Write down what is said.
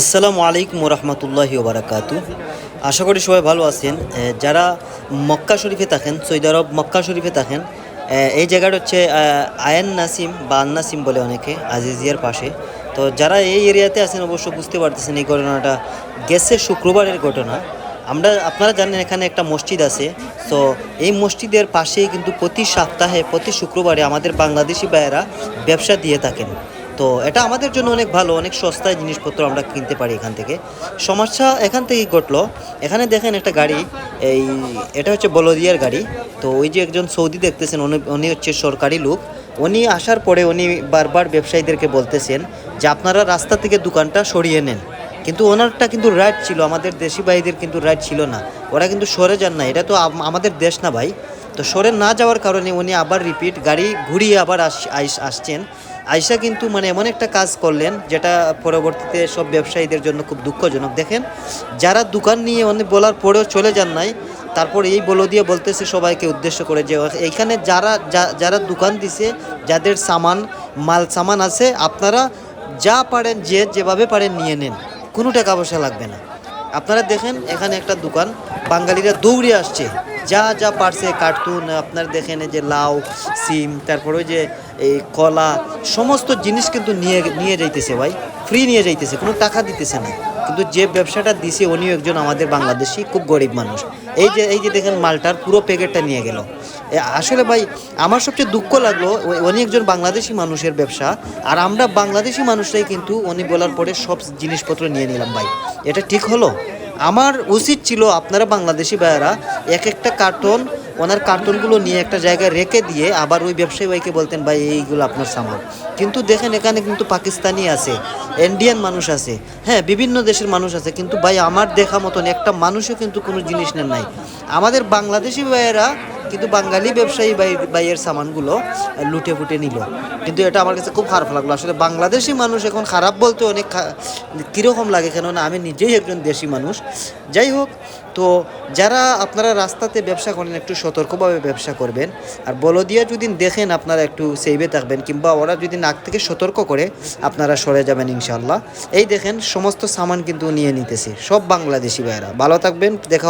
আসসালামু আলাইকুম রহমতুল্লাহি ওবরাকাতু। আশা করি সবাই ভালো আছেন। যারা মক্কা শরীফে থাকেন, সৌদি আরব মক্কা শরীফে থাকেন এই জায়গাটা হচ্ছে আয়ান নাসিম বা আন নাসিম বলে অনেকে, আজিজিয়ার পাশে। তো যারা এই এরিয়াতে আছেন, অবশ্য বুঝতে পারতেছেন এই ঘটনাটা। গেছে শুক্রবারের ঘটনা। আমরা, আপনারা জানেন এখানে একটা মসজিদ আছে। তো এই মসজিদের পাশেই কিন্তু প্রতি সপ্তাহে, প্রতি শুক্রবারে আমাদের বাংলাদেশি ভাইয়েরা ব্যবসা দিয়ে থাকেন। তো এটা আমাদের জন্য অনেক ভালো, অনেক সস্তায় জিনিসপত্র আমরা কিনতে পারি এখান থেকে। সমস্যা এখান থেকেই ঘটলো। এখানে দেখেন একটা গাড়ি, এই এটা হচ্ছে বলদিয়ার গাড়ি। তো ওই যে একজন সৌদি দেখতেছেন, উনি উনি হচ্ছে সরকারি লোক। উনি আসার পরে উনি বারবার ব্যবসায়ীদেরকে বলতেছেন যে আপনারা রাস্তা থেকে দোকানটা সরিয়ে নেন। কিন্তু ওনারটা কিন্তু রাইট ছিল, আমাদের দেশি ভাইদের কিন্তু রাইট ছিল না। ওরা কিন্তু সরে যান না, এটা তো আমাদের দেশ না ভাই। তো সরে না যাওয়ার কারণে উনি আবার রিপিট গাড়ি ঘুরিয়ে আবার আস- আসছেন। আইসা কিন্তু মানে এমন একটা কাজ করলেন যেটা পরবর্তীতে সব ব্যবসায়ীদের জন্য খুব দুঃখজনক। দেখেন, যারা দোকান নিয়ে উনি বলার পরেও চলে যান নাই, তারপর এই বলো দিয়ে বলতেছে সবাইকে উদ্দেশ্য করে যে এইখানে যারা যারা দোকান দিছে, যাদের সামান, মাল সামান আছে, আপনারা যা পারেন, যে যেভাবে পারেন নিয়ে নেন। কোনো টাকা পয়সা লাগবে না। আপনারা দেখেন, এখানে একটা দোকান, বাঙালিরা দৌড়ে আসছে। যা যা পারছে কার্টুন আপনার দেখেন যে লাউ, সিম, তারপরে ওই যে এই কলা, সমস্ত জিনিস কিন্তু নিয়ে নিয়ে যাইতেছে ভাই। ফ্রি নিয়ে যাইতেছে, কোনো টাকা দিতেছে না। কিন্তু যে ব্যবসাটা দিছে, উনিও একজন আমাদের বাংলাদেশি, খুব গরিব মানুষ। এই যে এই যে দেখেন মালটার পুরো প্যাকেটটা নিয়ে গেল। আসলে ভাই, আমার সবচেয়ে দুঃখ লাগল উনি একজন বাংলাদেশি মানুষের ব্যবসা, আর আমরা বাংলাদেশি মানুষরাই কিন্তু উনি বলার পরে সব জিনিসপত্র নিয়ে নিলাম ভাই। এটা ঠিক হলো? আমার উচিত ছিল, আপনারা বাংলাদেশি ভাইয়েরা এক একটা কার্টন, ওনার কার্টুনগুলো নিয়ে একটা জায়গায় রেখে দিয়ে আবার ওই ব্যবসায়ী ভাইকে বলতেন, ভাই, এইগুলো আপনার সামান। কিন্তু দেখেন, এখানে কিন্তু পাকিস্তানি আছে, ইন্ডিয়ান মানুষ আছে হ্যাঁ বিভিন্ন দেশের মানুষ আছে, কিন্তু ভাই, আমার দেখা মতন একটা মানুষও কিন্তু কোনো জিনিস নেন নাই। আমাদের বাংলাদেশি ভাইয়েরা কিন্তু বাঙালি ব্যবসায়ী ভাই ভাইয়ের সামানগুলো লুটে ফুটে নিল। কিন্তু এটা আমার কাছে খুব খারাপ লাগল। আসলে বাংলাদেশি মানুষ এখন খারাপ বলতে অনেক কীরকম লাগে, কেননা আমি নিজেই একজন দেশি মানুষ। যাই হোক, তো যারা আপনারা রাস্তাতে ব্যবসা করেন, একটু সতর্কভাবে ব্যবসা করবেন। আর বলদিয়া যদি দেখেন, আপনারা একটু সেভে থাকবেন, কিংবা ওরা যদি নাক থেকে সতর্ক করে, আপনারা সরে যাবেন ইনশাল্লাহ এই দেখেন, সমস্ত সামান কিন্তু নিয়ে নিতেছে। সব বাংলাদেশি ভাইয়েরা। ভালো থাকবেন, দেখা